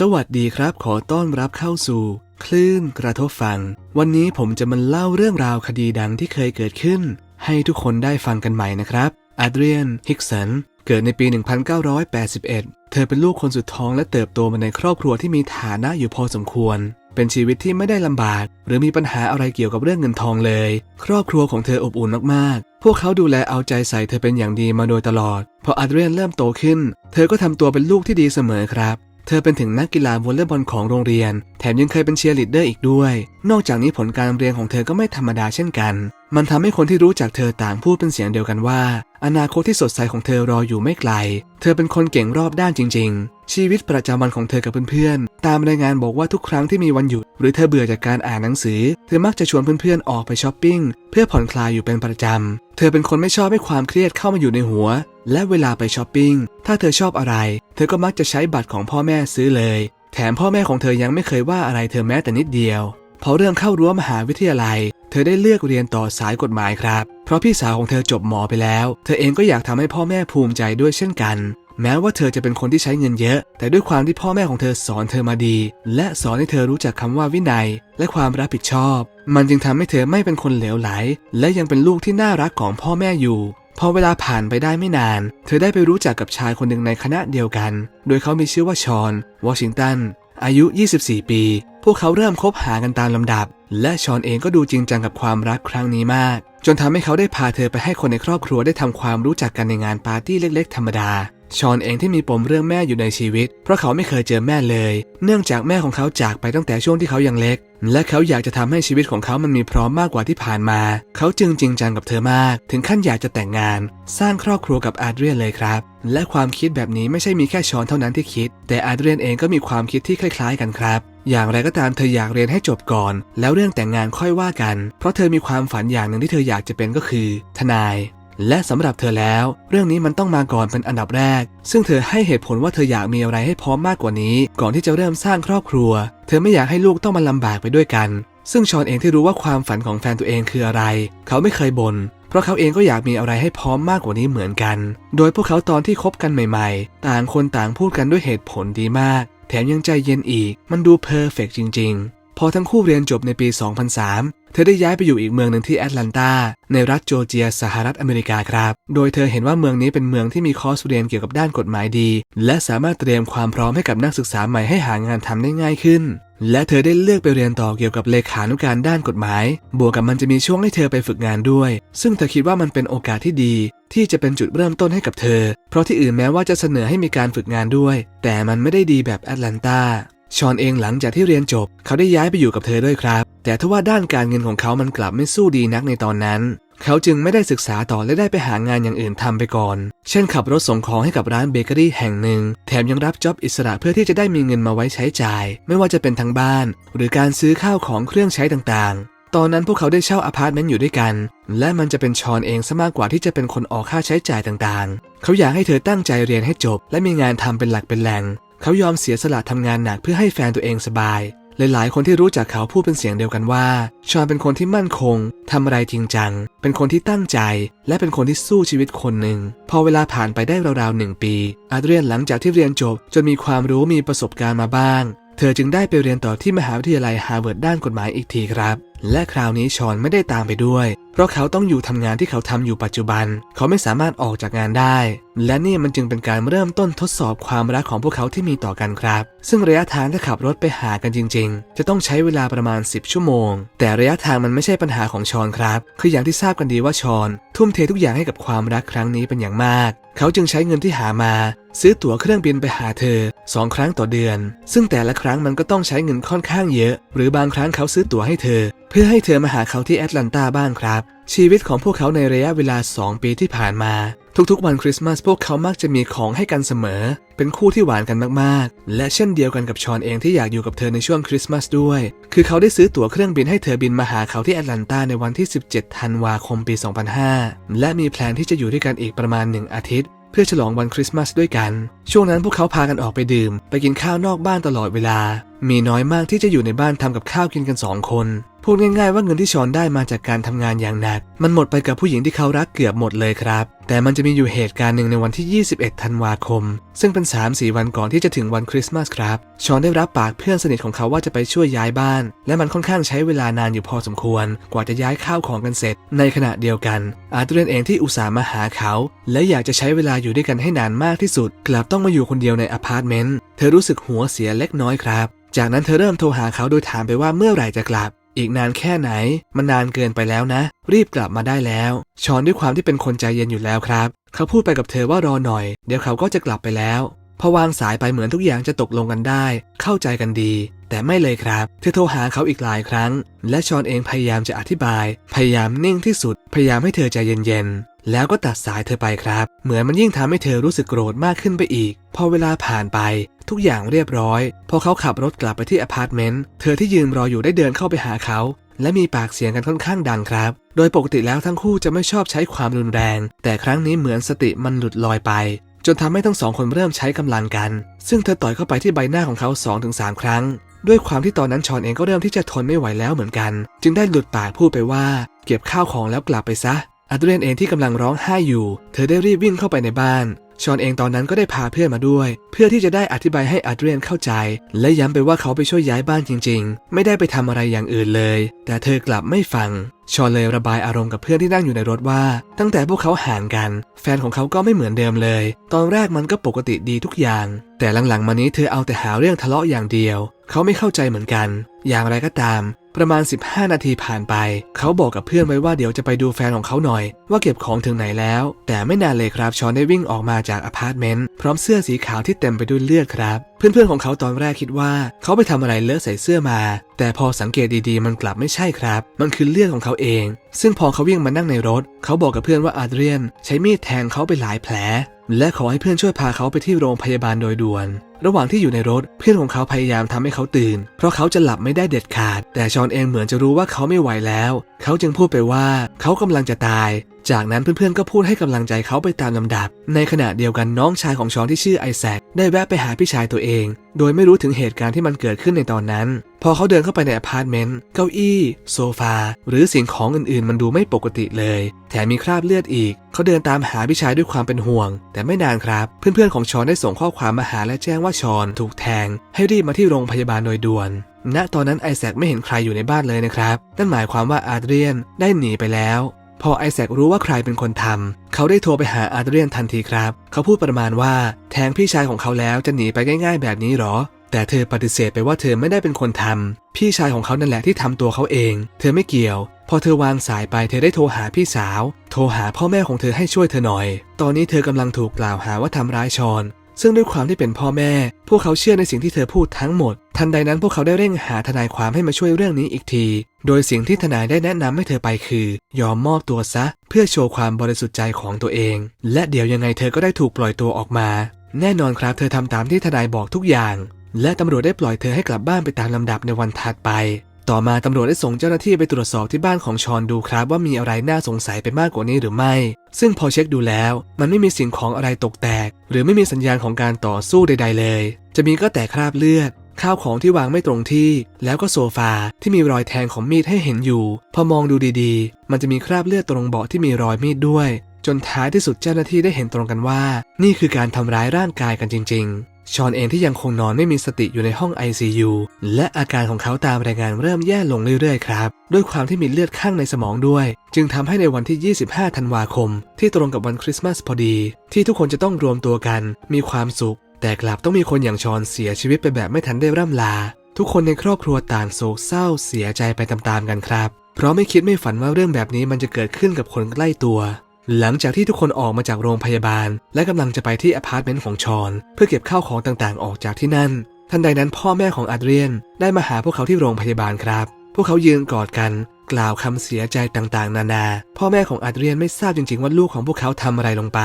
สวัสดีครับ ขอต้อนรับเข้าสู่ คลื่นกระทบฟัง วันนี้ผมจะมาเล่าเรื่องราวคดีดังที่เคยเกิดขึ้น ให้ทุกคนได้ฟังกันใหม่นะครับอาเดรียนฮิกสันเกิดในปี 1981 เธอเป็นลูกคนสุดท้องและเติบโตมาในครอบครัวที่มีฐานะอยู่พอสมควร เป็นชีวิตที่ไม่ได้ลำบาก หรือมีปัญหาอะไรเกี่ยวกับเรื่องเงินทองเลย ครอบครัวของเธออบอุ่นมากๆ พวกเขาดูแลเอาใจใส่เธอเป็นอย่างดีมาโดยตลอด พออาเดรียนเริ่มโตขึ้น เธอก็ทำตัวเป็นลูกที่ดีเสมอครับ เธอเป็นถึงนักกีฬาวอลเลย์บอลของโรงเรียน แถมยังเคยเป็นเชียร์ลีดเดอร์อีกด้วย นอกจากนี้ผลการเรียนของเธอก็ไม่ธรรมดาเช่นกัน มันทำให้คนที่รู้จักเธอต่างพูดเป็นเสียงเดียวกันว่า อนาคตที่สดใสของเธอรออยู่ไม่ไกล เธอเป็นคนเก่งรอบด้านจริง ๆ ชีวิตประจำวันของเธอกับเพื่อนๆ ตามรายงานบอกว่าทุกครั้งที่มีวันหยุด หรือเธอเบื่อจากการอ่านหนังสือ เธอมักจะชวนเพื่อนๆ ออกไปช้อปปิ้ง เพื่อผ่อนคลายอยู่เป็นประจำ เธอเป็นคนไม่ชอบให้ความเครียดเข้ามาอยู่ในหัว และเวลาไปช้อปปิ้ง ถ้าเธอชอบอะไร เธอก็มักจะใช้บัตรของพ่อแม่ซื้อเลย แถมพ่อแม่ของเธอยังไม่เคยว่าอะไรเธอแม้แต่นิดเดียว อเรื่องเข้ารั้วมหาวิทยาลัย เธอได้เลือกเรียนต่อสายกฎหมายครับ เพราะพี่สาวของเธอจบหมอไปแล้ว เธอเองก็อยากทำให้พ่อแม่ภูมิใจด้วยเช่นกัน แม้ว่าเธอจะเป็นคนที่ใช้เงินเยอะ แต่ด้วยความที่พ่อแม่ของเธอสอนเธอมาดี และสอนให้เธอรู้จักคำว่าวินัย และความรับผิดชอบ มันจึงทำให้เธอไม่เป็นคนเหลวไหล และยังเป็นลูกที่น่ารักของพ่อแม่อยู่พอเวลาผ่านไปได้ไม่นาน เธอได้ไปรู้จักกับชายคนหนึ่งในคณะเดียวกัน โดยเขามีชื่อว่าชอน วอชิงตัน อายุ 24 ปี พวกเขาเริ่มคบหากันตามลำดับ และชอนเองก็ดูจริงจังกับความรักครั้งนี้มาก จนทำให้เขาได้พาเธอไปให้คนในครอบครัวได้ทำความรู้จักกันในงานปาร์ตี้เล็ก ๆ ธรรมดา ชอนเองที่มีปมเรื่องแม่อยู่ในชีวิต เพราะเขาไม่เคยเจอแม่เลย เนื่องจากแม่ของเขาจากไปตั้งแต่ช่วงที่เขายังเล็ก และเขาอยากจะทำให้ชีวิตของเขามันมีพร้อมมากกว่าที่ผ่านมา เขาจึงจริงจังกับเธอมาก ถึงขั้นอยากจะแต่งงาน สร้างครอบครัวกับอาเดรียนเลยครับ และความคิดแบบนี้ไม่ใช่มีแค่ชอนเท่านั้นที่คิด แต่อาเดรียนเองก็มีความคิดที่คล้าย ๆ กันครับอย่างไรก็ตามเธออยากเรียนให้จบก่อน แล้วเรื่องแต่งงานค่อยว่ากัน เพราะเธอมีความฝันอย่างหนึ่งที่เธออยากจะเป็นก็คือ ทนาย และสำหรับเธอแล้ว เรื่องนี้มันต้องมาก่อนเป็นอันดับแรก ซึ่งเธอให้เหตุผลว่าเธออยากมีอะไรให้พร้อมมากกว่านี้ ก่อนที่จะเริ่มสร้างครอบครัว เธอไม่อยากให้ลูกต้องมาลำบากไปด้วยกัน ซึ่งชอนเองที่รู้ว่าความฝันของแฟนตัวเองคืออะไร เขาไม่เคยบน่นเพราะเขาเองก็อยากมีอะไรให้พร้อมมากกว่านี้เหมือนกัน โดยพวกเขาตอนที่คบกันใหม่ ๆ ต่างคนต่างพูดกันด้วยเหตุผลดีมาก แถมยังใจเย็นอีก มันดูเพอร์เฟกจริง ๆ พอทั้งคู่เรียนจบในปี 2003 เธอได้ย้ายไปอยู่อีกเมืองหนึ่งที่แอตแลนตา ในรัฐจอร์เจียสหรัฐอเมริกาครับ โดยเธอเห็นว่าเมืองนี้เป็นเมืองที่มีคอร์สเรียนเกี่ยวกับด้านกฎหมายดี และสามารถเตรียมความพร้อมให้กับนักศึกษาใหม่ให้หางานทำได้ง่ายขึ้นและเธอได้เลือกไปเรียนต่อเกี่ยวกับเลขานุการด้านกฎหมาย บวกกับมันจะมีช่วงให้เธอไปฝึกงานด้วย ซึ่งเธอคิดว่ามันเป็นโอกาสที่ดี ที่จะเป็นจุดเริ่มต้นให้กับเธอ เพราะที่อื่นแม้ว่าจะเสนอให้มีการฝึกงานด้วย แต่มันไม่ได้ดีแบบแอตแลนตา ชอนเองหลังจากที่เรียนจบ เขาได้ย้ายไปอยู่กับเธอด้วยครับ แต่ทว่าด้านการเงินของเขามันกลับไม่สู้ดีนักในตอนนั้น เขาจึงไม่ได้ศึกษาต่อและได้ไปหางานอย่างอื่นทำไปก่อน เช่นขับรถส่งของให้กับร้านเบเกอรี่แห่งหนึ่ง แถมยังรับจ็อบอิสระเพื่อที่จะได้มีเงินมาไว้ใช้จ่าย ไม่ว่าจะเป็นทางบ้าน หรือการซื้อข้าวของเครื่องใช้ต่างๆตอนนั้นพวกเขาได้เช่าอพาร์ตเมนต์อยู่ด้วยกัน และมันจะเป็นชอนเองซะมากกว่าที่จะเป็นคนออกค่าใช้จ่ายต่างๆ เขาอยากให้เธอตั้งใจเรียนให้จบ และมีงานทำเป็นหลักเป็นแหล่ง เขายอมเสียสละทำงานหนักเพื่อให้แฟนตัวเองสบายหลายๆคนที่รู้จักเขาพูดเป็นเสียงเดียวกันว่าชอนเป็นคนที่มั่นคงทำอะไรจริงจัง เป็นคนที่ตั้งใจ และเป็นคนที่สู้ชีวิตคนหนึ่ง พอเวลาผ่านไปได้ราวๆหนึ่งปี อาเดรียนหลังจากที่เรียนจบ จนมีความรู้มีประสบการณ์มาบ้าง เธอจึงได้ไปเรียนต่อที่มหาวิทยาลัยฮาร์วาร์ดด้านกฎหมายอีกทีครับ และคราวนี้ชอนไม่ได้ตามไปด้วย เพราะเขาต้องอยู่ทำงานที่เขาทำอยู่ปัจจุบัน เขาไม่สามารถออกจากงานได้ และนี่มันจึงเป็นการเริ่มต้นทดสอบความรักของพวกเขาที่มีต่อกันครับ ซึ่งระยะทางถ้าขับรถไปหากันจริง ๆ จะต้องใช้เวลาประมาณ 10 ชั่วโมง แต่ระยะทางมันไม่ใช่ปัญหาของชอนครับ คืออย่างที่ทราบกันดีว่าชอน ทุ่มเททุกอย่างให้กับความรักครั้งนี้เป็นอย่างมาก เขาจึงใช้เงินที่หามา ซื้อตั๋วเครื่องบินไปหาเธอสองครั้งต่อเดือน ซึ่งแต่ละครั้งมันก็ต้องใช้เงินค่อนข้างเยอะ หรือบางครั้งเขาซื้อตั๋วให้เธอ เพื่อให้เธอมาหาเขาที่แอตแลนตาบ้างครับ ชีวิตของพวกเขาในระยะเวลา 2 ปีที่ผ่านมา ทุกๆวันคริสต์มาสพวกเขามักจะมีของให้กันเสมอ เป็นคู่ที่หวานกันมากๆ และเช่นเดียวกันกับชอนเองที่อยากอยู่กับเธอในช่วงคริสต์มาสด้วย คือเขาได้ซื้อตั๋วเครื่องบินให้เธอบินมาหาเขาที่แอตแลนตาในวันที่ 17 ธันวาคมปี 2005 และมีแพลนที่จะอยู่ด้วยกันอีกประมาณ1อาทิตย์เพื่อฉลองวันคริสต์มาสด้วยกัน ช่วงนั้นพวกเขาพากันออกไปดื่ม ไปกินข้าวนอกบ้านตลอดเวลา มีน้อยมากที่จะอยู่ในบ้านทำกับข้าวกินกันสองคน พูดง่ายๆว่าเงินที่ชอนได้มาจากการทำงานอย่างหนัก มันหมดไปกับผู้หญิงที่เขารักเกือบหมดเลยครับ แต่มันจะมีอยู่เหตุการณ์หนึ่งในวันที่ 21 ธันวาคม ซึ่งเป็น 3-4 วันก่อนที่จะถึงวันคริสต์มาสครับ ชอนได้รับปากเพื่อนสนิทของเขาว่าจะไปช่วยย้ายบ้าน และมันค่อนข้างใช้เวลานานอยู่พอสมควร กว่าจะย้ายข้าวของกันเสร็จ ในขณะเดียวกัน อาร์เตรียนเองที่อุตส่าห์มาหาเขา และอยากจะใช้เวลาอยู่ด้วยกันให้นานมากที่สุด กลับต้องมาอยู่คนเดียวในอพาร์ตเมนต์ เธอรู้สึกหัวเสียเล็กน้อยครับ จากนั้นเธอเริ่มโทรหาเขาโดยถามไปว่าเมื่อไหร่จะกลับ อีกนานแค่ไหน มันนานเกินไปแล้วนะ รีบกลับมาได้แล้ว ชอนด้วยความที่เป็นคนใจเย็นอยู่แล้วครับ เขาพูดไปกับเธอว่ารอหน่อย เดี๋ยวเขาก็จะกลับไปแล้วพอวางสายไปเหมือนทุกอย่างจะตกลงกันได้ เข้าใจกันดี แต่ไม่เลยครับ เธอโทรหาเขาอีกหลายครั้ง และชอนเองพยายามจะอธิบาย พยายามนิ่งที่สุด พยายามให้เธอใจเย็นๆ แล้วก็ตัดสายเธอไปครับ เหมือนมันยิ่งทำให้เธอรู้สึกโกรธมากขึ้นไปอีก พอเวลาผ่านไป ทุกอย่างเรียบร้อย พอเขาขับรถกลับไปที่อพาร์ตเมนต์ เธอที่ยืนรออยู่ได้เดินเข้าไปหาเขา และมีปากเสียงกันค่อนข้างดังครับ โดยปกติแล้วทั้งคู่จะไม่ชอบใช้ความรุนแรง แต่ครั้งนี้เหมือนสติมันหลุดลอยไป จนทำให้ทั้งสองคนเริ่มใช้กำลังกัน ซึ่งเธอต่อยเข้าไปที่ใบหน้าของเขา2-3 ครั้ง ด้วยความที่ตอนนั้นชอนเองก็เริ่มที่จะทนไม่ไหวแล้วเหมือนกัน จึงได้หลุดปากพูดไปว่า เก็บข้าวของแล้วกลับไปซะ อาร์เรียนเองที่กำลังร้องไห้อยู่ เธอได้รีบวิ่งเข้าไปในบ้าน ชอนเองตอนนั้นก็ได้พาเพื่อนมาด้วย เพื่อที่จะได้อธิบายให้อาร์เรียนเข้าใจ และย้ำไปว่าเขาไปช่วยย้ายบ้านจริง ๆ ไม่ได้ไปทำอะไรอย่างอื่นเลย แต่เธอกลับไม่ฟัง ชอนเลยระบายอารมณ์กับเพื่อนที่นั่งอยู่ในรถว่า ตั้งแต่พวกเขาห่างกัน แฟนของเขาก็ไม่เหมือนเดิมเลย ตอนแรกมันก็ปกติดีทุกอย่าง แต่หลังๆมานี้เธอเอาแต่หาเรื่องทะเลาะอย่างเดียว เขาไม่เข้าใจเหมือนกัน อย่างไรก็ตาม ประมาณ 15 นาทีผ่านไป เขาบอกกับเพื่อนไว้ว่าเดี๋ยวจะไปดูแฟนของเขาหน่อย ว่าเก็บของถึงไหนแล้ว แต่ไม่นานเลยครับชอนได้วิ่งออกมาจากอพาร์ตเมนต์พร้อมเสื้อสีขาวที่เต็มไปด้วยเลือดครับ เพื่อนๆของเขาตอนแรกคิดว่า เขาไปทำอะไรเลอะใส่เสื้อมา แต่พอสังเกตดีๆ มันกลับไม่ใช่ครับ มันคือเลือดของเขาเอง ซึ่งพอเขาวิ่งมานั่งในรถ เขาบอกกับเพื่อนว่าอาเดรียน ใช้มีดแทงเขาไปหลายแผล และขอให้เพื่อนช่วยพาเขาไปที่โรงพยาบาลโดยด่วน ระหว่างที่อยู่ในรถเพื่อนของเขาพยายามทำให้เขาตื่น เพราะเขาจะหลับไม่ได้เด็ดขาด แต่ชอนเองเหมือนจะรู้ว่าเขาไม่ไหวแล้ว เขาจึงพูดไปว่าเขากำลังจะตาย จากนั้นเพื่อนๆก็พูดให้กำลังใจเขาไปตามลำดับ ในขณะเดียวกันน้องชายของชอนที่ชื่อไอแซคได้แวะไปหาพี่ชายตัวเอง โดยไม่รู้ถึงเหตุการณ์ที่มันเกิดขึ้นในตอนนั้น พอเขาเดินเข้าไปในอพาร์ตเมนต์เก้าอี้ โซฟา หรือสิ่งของอื่นๆ มันดูไม่ปกติเลย แถมมีคราบเลือดอีก เขาเดินตามหาพี่ชายด้วยความเป็นห่วง แต่ไม่นานครับ เพื่อนๆของชอนได้ส่งข้อความมาหาและแจ้งว่าชอนถูกแทง ให้รีบมาที่โรงพยาบาลโดยด่วนณตอนนั้นไอแซคไม่เห็นใครอยู่ในบ้านเลยนะครับ นั่นหมายความว่าอาเดรียนได้หนีไปแล้ว พอไอแซครู้ว่าใครเป็นคนทำเขาได้โทรไปหาอาร์เดรียนทันทีครับ เขาพูดประมาณว่าแทงพี่ชายของเขาแล้วจะหนีไปง่ายๆแบบนี้หรอ แต่เธอปฏิเสธไปว่าเธอไม่ได้เป็นคนทำพี่ชายของเขานั่นแหละที่ทำตัวเขาเอง เธอไม่เกี่ยว พอเธอวางสายไปเธอได้โทรหาพี่สาว โทรหาพ่อแม่ของเธอให้ช่วยเธอหน่อย ตอนนี้เธอกำลังถูกกล่าวหาว่าทำร้ายชอน ซึ่งด้วยความที่เป็นพ่อแม่ พวกเขาเชื่อในสิ่งที่เธอพูดทั้งหมด ทันใดนั้นพวกเขาได้เร่งหาทนายความให้มาช่วยเรื่องนี้อีกที โดยสิ่งที่ทนายได้แนะนำให้เธอไปคือ ยอมมอบตัวซะ เพื่อโชว์ความบริสุทธิ์ใจของตัวเอง และเดี๋ยวยังไงเธอก็ได้ถูกปล่อยตัวออกมา แน่นอนครับเธอทำตามที่ทนายบอกทุกอย่าง และตำรวจได้ปล่อยเธอให้กลับบ้านไปตามลำดับในวันถัดไป ต่อมาตำรวจได้ส่งเจ้าหน้าที่ไปตรวจสอบที่บ้านของชอนดูครับ ว่ามีอะไรน่าสงสัยไปมากกว่านี้หรือไม่ ซึ่งพอเช็คดูแล้ว มันไม่มีสิ่งของอะไรตกแตก หรือไม่มีสัญญาณของการต่อสู้ใด ๆ เลย จะมีก็แต่คราบเลือด ข้าวของที่วางไม่ตรงที่ แล้วก็โซฟาที่มีรอยแทงของมีดให้เห็นอยู่ พอมองดูดีๆ มันจะมีคราบเลือดตรงเบาะที่มีรอยมีดด้วย จนท้ายที่สุดเจ้าหน้าที่ได้เห็นตรงกันว่า นี่คือการทำร้ายร่างกายกันจริง ๆ ชอนเองที่ยังคงนอนไม่มีสติอยู่ในห้อง ICU และอาการของเขาตามรายงานเริ่มแย่ลงเรื่อยๆครับ ด้วยความที่มีเลือดข้างในสมองด้วย จึงทำให้ในวันที่ 25 ธันวาคม ที่ตรงกับวันคริสต์มาสพอดี ที่ทุกคนจะต้องรวมตัวกัน มีความสุข แต่กลับต้องมีคนอย่างชอนเสียชีวิตไปแบบไม่ทันได้ร่ำลา ทุกคนในครอบครัวต่างโศกเศร้าเสียใจไปตามๆกันครับ เพราะไม่คิดไม่ฝันว่าเรื่องแบบนี้มันจะเกิดขึ้นกับคนใกล้ตัว หลังจากที่ทุกคนออกมาจากโรงพยาบาล และกำลังจะไปที่อพาร์ตเมนต์ของชอน เพื่อเก็บข้าวของต่างๆ ออกจากที่นั่น ทันใดนั้นพ่อแม่ของอาเดรียนได้มาหาพวกเขาที่โรงพยาบาลครับ พวกเขายืนกอดกัน กล่าวคำเสียใจต่างๆ นานา พ่อแม่ของอาเดรียนไม่ทราบจริงๆ ว่าลูกของพวกเขาทำอะไรลงไป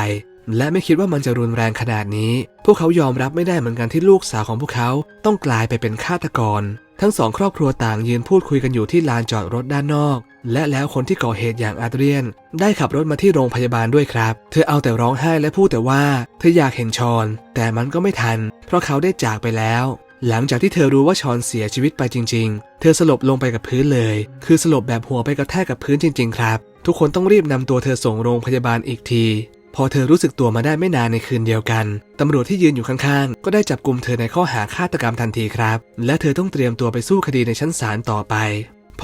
และไม่คิดว่ามันจะรุนแรงขนาดนี้ พวกเขายอมรับไม่ได้เหมือนกันที่ลูกสาวของพวกเขาต้องกลายไปเป็นฆาตกร ทั้งสองครอบครัวต่างยืนพูดคุยกันอยู่ที่ลานจอดรถด้านนอก และแล้วคนที่ก่อเหตุอย่างอาเดรียน ได้ขับรถมาที่โรงพยาบาลด้วยครับ เธอเอาแต่ร้องไห้และพูดแต่ว่า เธออยากเห็นชอน แต่มันก็ไม่ทัน เพราะเขาได้จากไปแล้ว หลังจากที่เธอรู้ว่าชอนเสียชีวิตไปจริง ๆ เธอสลบลงไปกับพื้นเลย คือสลบแบบหัวไปกระแทกกับพื้นจริง ๆ ครับ ทุกคนต้องรีบนำตัวเธอส่งโรงพยาบาลอีกที พอเธอรู้สึกตัวมาได้ไม่นานในคืนเดียวกันตำรวจที่ยืนอยู่ข้างๆ ก็ได้จับกลุ่มเธอในข้อหาฆาตกรรมทันทีครับ และเธอต้องเตรียมตัวไปสู้คดีในชั้นศาลต่อไป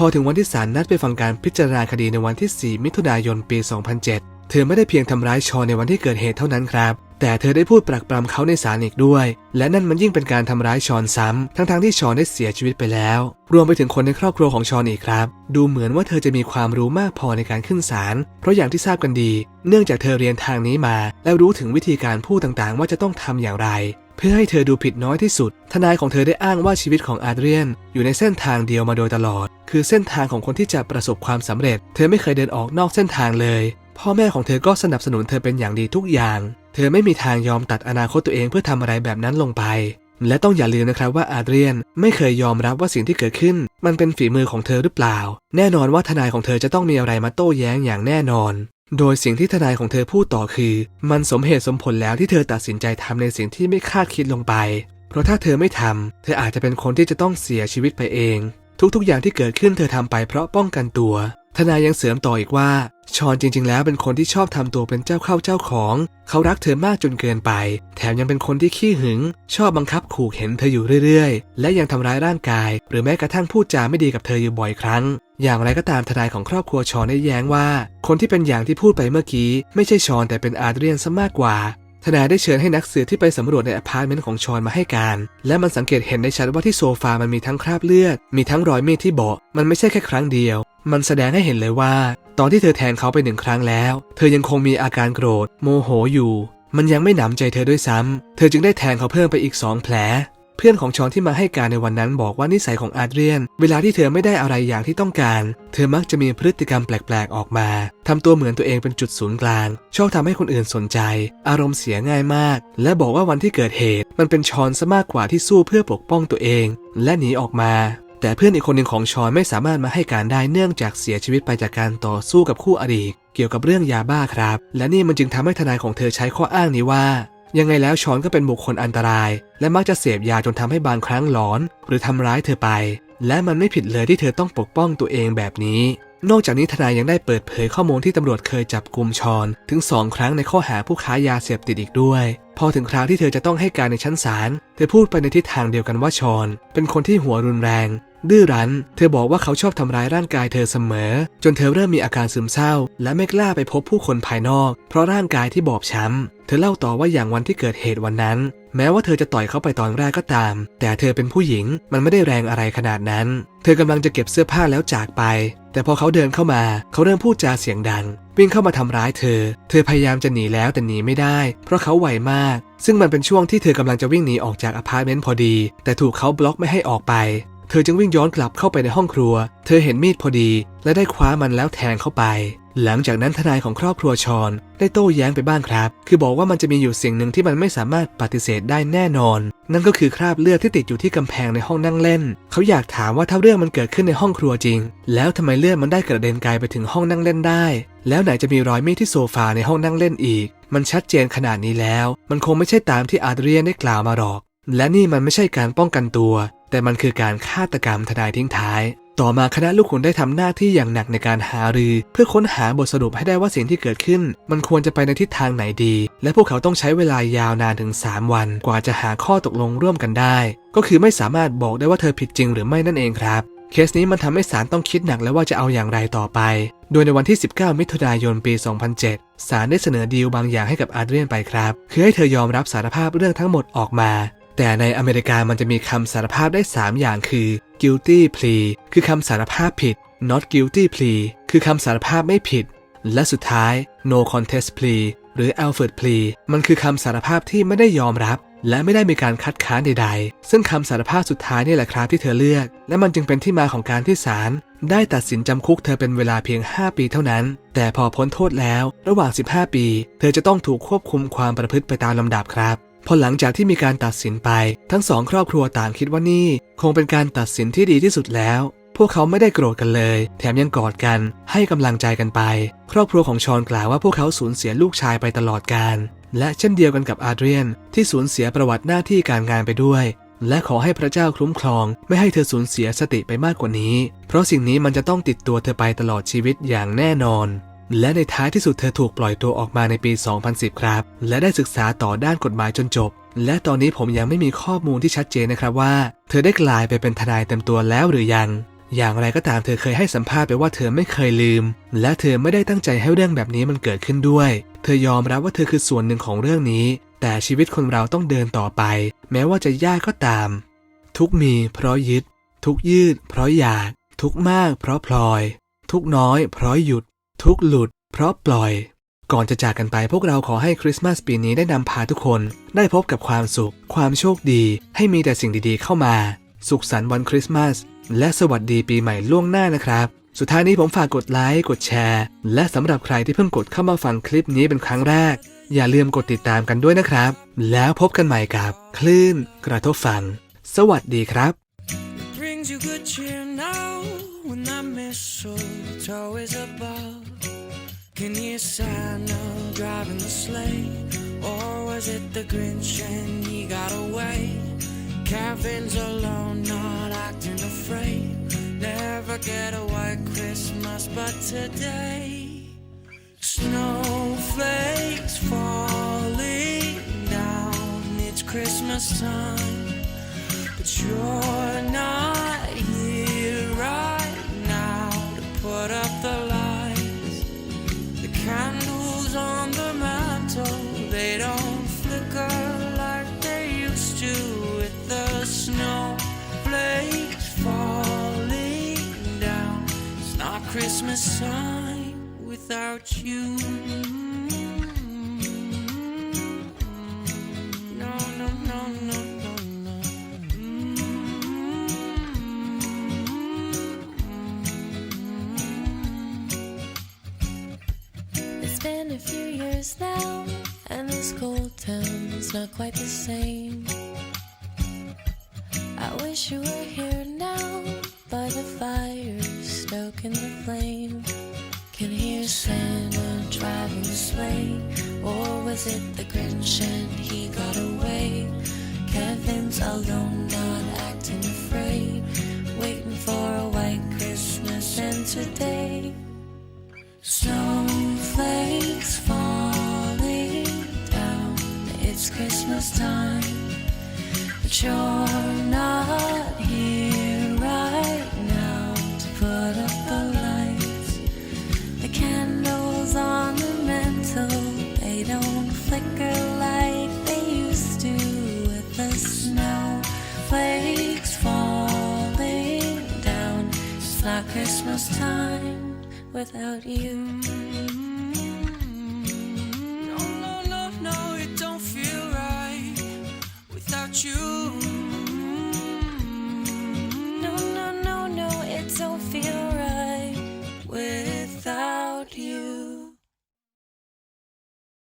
พอถึงวันที่ศาลนัดไปฟังการพิจารณาคดีในวันที่ 4 มิถุนายนปี 2007 เธอไม่ได้เพียงทำร้ายชอนในวันที่เกิดเหตุเท่านั้นครับ แต่เธอได้พูดปรักปรำเขาในศาลอีกด้วย และนั่นมันยิ่งเป็นการทำร้ายชอนซ้ำทั้งๆที่ชอนได้เสียชีวิตไปแล้ว รวมไปถึงคนในครอบครัวของชอนอีกครับ ดูเหมือนว่าเธอจะมีความรู้มากพอในการขึ้นศาลเพราะอย่างที่ทราบกันดี เนื่องจากเธอเรียนทางนี้มา และรู้ถึงวิธีการพูดต่างๆ ว่าจะต้องทำอย่างไร เพื่อให้เธอดูผิดน้อยที่สุด ทนายของเธอได้อ้างว่าชีวิตของอาเดรียน อยู่ในเส้นทางเดียวมาโดยตลอด คือเส้นทางของคนที่จะประสบความสำเร็จ เธอไม่เคยเดินออกนอกเส้นทางเลย พ่อแม่ของเธอก็สนับสนุนเธอเป็นอย่างดีทุกอย่าง เธอไม่มีทางยอมตัดอนาคตตัวเองเพื่อทำอะไรแบบนั้นลงไป และต้องอย่าลืมนะครับว่าอาเดรียนไม่เคยยอมรับว่าสิ่งที่เกิดขึ้น มันเป็นฝีมือของเธอหรือเปล่า แน่นอนว่าทนายของเธอจะต้องมีอะไรมาโต้แย้งอย่างแน่นอน โดยสิ่งที่ทนายของเธอพูดต่อคือ มันสมเหตุสมผลแล้วที่เธอตัดสินใจทำในสิ่งที่ไม่คาดคิดลงไป เพราะถ้าเธอไม่ทำเธออาจจะเป็นคนที่จะต้องเสียชีวิตไปเอง ทุกๆอย่างที่เกิดขึ้นเธอทำไปเพราะป้องกันตัว ทนายยังเสริมต่ออีกว่า ชอนจริง ๆ แล้วเป็นคนที่ชอบทำตัวเป็นเจ้าเข้าเจ้าของ เขารักเธอมากจนเกินไป แถมยังเป็นคนที่ขี้หึง ชอบบังคับขู่เข็นเธออยู่เรื่อยๆ และยังทำร้ายร่างกาย หรือแม้กระทั่งพูดจาไม่ดีกับเธออยู่บ่อยครั้ง อย่างไรก็ตามทนายของครอบครัวชอนได้แย้งว่า คนที่เป็นอย่างที่พูดไปเมื่อกี้ ไม่ใช่ชอนแต่เป็นอาเดรียนซะมากกว่า ทนายได้เชิญให้นักสืบที่ไปสำรวจในอพาร์ตเมนต์ของชอนมาให้การ และมันสังเกตเห็นได้ชัดว่าที่โซฟามันมีทั้งคราบเลือด มีทั้งรอยมีดที่เบาะมันไม่ใช่แค่ครั้งเดียว มันแสดงให้เห็นเลยว่า ตอนที่เธอแทงเขาไปหนึ่งครั้งแล้ว เธอยังคงมีอาการโกรธ โมโหอยู่ มันยังไม่หนำใจเธอด้วยซ้ำเธอจึงได้แทงเขาเพิ่มไปอีกสองแผล เพื่อนของชอนที่มาให้การในวันนั้นบอกว่านิสัยของอาเดรียน เวลาที่เธอไม่ได้อะไรอย่างที่ต้องการ เธอมักจะมีพฤติกรรมแปลกๆออกมาทำตัวเหมือนตัวเองเป็นจุดศูนย์กลาง ชอบทำให้คนอื่นสนใจ อารมณ์เสียง่ายมาก และบอกว่าวันที่เกิดเหตุ มันเป็นชอนซะมากกว่าที่สู้เพื่อปกป้องตัวเอง และหนีออกมาแต่เพื่อนอีกคนหนึ่งของชอนไม่สามารถมาให้การได้เนื่องจากเสียชีวิตไปจากการต่อสู้กับคู่อริเกี่ยวกับเรื่องยาบ้าครับ และนี่มันจึงทำให้ทนายของเธอใช้ข้ออ้างนี้ว่า ยังไงแล้วชอนก็เป็นบุคคลอันตราย และมักจะเสพยาจนทำให้บางครั้งหลอน หรือทำร้ายเธอไป และมันไม่ผิดเลยที่เธอต้องปกป้องตัวเองแบบนี้นอกจากนี้ทนายยังได้เปิดเผยข้อมูลที่ตำรวจเคยจับกลุ่มชอน ถึงสองครั้งในข้อหาผู้ค้ายาเสพติดอีกด้วย พอถึงคราวที่เธอจะต้องให้การในชั้นศาลเธอพูดไปในทิศทางเดียวกันว่าชอน เป็นคนที่หัวรุนแรง ดื้อรั้น เธอบอกว่าเขาชอบทำร้ายร่างกายเธอเสมอ จนเธอเริ่มมีอาการซึมเศร้า และไม่กล้าไปพบผู้คนภายนอก เพราะร่างกายที่บอบช้ำเธอเล่าต่อว่าอย่างวันที่เกิดเหตุวันนั้น แม้ว่าเธอจะต่อยเขาไปตอนแรกก็ตาม แต่เธอเป็นผู้หญิงมันไม่ได้แรงอะไรขนาดนั้น เธอกำลังจะเก็บเสื้อผ้าแล้วจากไป แต่พอเขาเดินเข้ามา เขาเริ่มพูดจาเสียงดัง วิ่งเข้ามาทำร้ายเธอ เธอพยายามจะหนีแล้วแต่หนีไม่ได้ เพราะเขาไวมาก ซึ่งมันเป็นช่วงที่เธอกำลังจะวิ่งหนีออกจากอพาร์ตเมนต์พอดี แต่ถูกเขาบล็อกไม่ให้ออกไป เธอจึงวิ่งย้อนกลับเข้าไปในห้องครัว เธอเห็นมีดพอดี และได้คว้ามันแล้วแทงเข้าไป หลังจากนั้นทนายของครอบครัวชอน ได้โต้แย้งไปบ้างครับ คือบอกว่ามันจะมีอยู่สิ่งหนึ่งที่มันไม่สามารถปฏิเสธได้แน่นอน นั่นก็คือคราบเลือดที่ติดอยู่ที่กำแพงในห้องนั่งเล่น เขาอยากถามว่าถ้าเรื่องมันเกิดขึ้นในห้องครัวจริง แล้วทำไมเลือดมันได้กระเด็นไกลไปถึงห้องนั่งเล่นได้ แล้วไหนจะมีรอยมีดที่โซฟาในห้องนั่งเล่นอีก มันชัดเจนขนาดนี้แล้ว มันคงไม่ใช่ตามที่อาร์เดรียนได้กล่าวมาหรอกและนี่มันไม่ใช่การป้องกันตัว แต่มันคือการฆาตกรรมทนายทิ้งท้าย ต่อมาคณะลูกขุนได้ทำหน้าที่อย่างหนักในการหารือ เพื่อค้นหาบทสรุปให้ได้ว่าสิ่งที่เกิดขึ้น มันควรจะไปในทิศทางไหนดี และพวกเขาต้องใช้เวลายาวนานถึง 3 วัน กว่าจะหาข้อตกลงร่วมกันได้ ก็คือไม่สามารถบอกได้ว่าเธอผิดจริงหรือไม่นั่นเองครับเคสนี้มันทำให้ศาลต้องคิดหนักแล้วว่าจะเอาอย่างไรต่อไป โดยในวันที่ 19 มิถุนายนปี 2007 ศาลได้เสนอดีลบางอย่างให้กับอาร์เดรียนไปครับ คือให้เธอยอมรับสารภาพเรื่องทั้งหมดออกมา แต่ในอเมริกามันจะมีคำสารภาพได้ 3 อย่างคือ guilty plea คือคำสารภาพผิด not guilty plea คือคำสารภาพไม่ผิด และสุดท้าย no contest plea หรือ Alford plea มันคือคำสารภาพที่ไม่ได้ยอมรับ และไม่ได้มีการคัดค้านใดๆ ซึ่งคำสารภาพสุดท้ายนี่แหละครับที่เธอเลือก และมันจึงเป็นที่มาของการที่ศาลได้ตัดสินจำคุกเธอเป็นเวลาเพียง 5 ปีเท่านั้น แต่พอพ้นโทษแล้ว ระหว่าง 15 ปี เธอจะต้องถูกควบคุมความประพฤติไปตามลำดับครับ พอหลังจากที่มีการตัดสินไป ทั้งสองครอบครัวต่างคิดว่านี่ คงเป็นการตัดสินที่ดีที่สุดแล้ว พวกเขาไม่ได้โกรธกันเลย แถมยังกอดกัน ให้กำลังใจกันไป ครอบครัวของชอนกล่าวว่าพวกเขาสูญเสียลูกชายไปตลอดกาลและเช่นเดียวกันกับอาเดรียน ที่สูญเสียประวัติหน้าที่การงานไปด้วย และขอให้พระเจ้าคุ้มครอง ไม่ให้เธอสูญเสียสติไปมากกว่านี้ เพราะสิ่งนี้มันจะต้องติดตัวเธอไปตลอดชีวิตอย่างแน่นอน และในท้ายที่สุดเธอถูกปล่อยตัวออกมาในปี 2010 ครับ และได้ศึกษาต่อด้านกฎหมายจนจบ และตอนนี้ผมยังไม่มีข้อมูลที่ชัดเจนนะครับว่า เธอได้กลายไปเป็นทนายเต็มตัวแล้วหรือยัง อย่างไรก็ตามเธอเคยให้สัมภาษณ์ไปว่าเธอไม่เคยลืม และเธอไม่ได้ตั้งใจให้เรื่องแบบนี้มันเกิดขึ้นด้วย เธอยอมรับว่าเธอคือส่วนหนึ่งของเรื่องนี้ แต่ชีวิตคนเราต้องเดินต่อไป แม้ว่าจะยากก็ตาม ทุกมีเพราะยึด ทุกยืด เพราะอยาก ทุกมาก เพราะพลอย ทุกน้อย เพราะหยุด ทุกหลุด เพราะปล่อย ก่อนจะจากกันไปพวกเราขอให้คริสต์มาสปีนี้ได้นำพาทุกคน ได้พบกับความสุข ความโชคดี ให้มีแต่สิ่งดีๆเข้ามา สุขสันต์วันคริสต์มาสและสวัสดีปีใหม่ล่วงหน้านะครับ สุดท้ายนี้ผมฝากกดไลค์กดแชร์ และสำหรับใครที่เพิ่งกดเข้ามาฟังคลิปนี้เป็นครั้งแรก อย่าลืมกดติดตามกันด้วยนะครับ แล้วพบกันใหม่กับ คลื่น กระทบฟังสวัสดีครับ brings you good cheer now when that mistletoe is above. Can you Santa driving the sleigh, or was it the Grinch and he got away? Kevin's alone, not acting afraid. Never get a white Christmas, but today, snowflakes falling down. It's Christmas time. But you're not Christmas time without you. No, no, no, no, no, no. It's been a few years now, and this cold town's not quite the same. I wish you were here now, by the fire, stoking the flame. Can hear Santa driving the sleigh, or was it the Grinch and he got away? Kevin's alone, not acting afraid, waiting for a white Christmas, and today. Snowflakes falling down. It's Christmas time, but you're not Christmas time without you.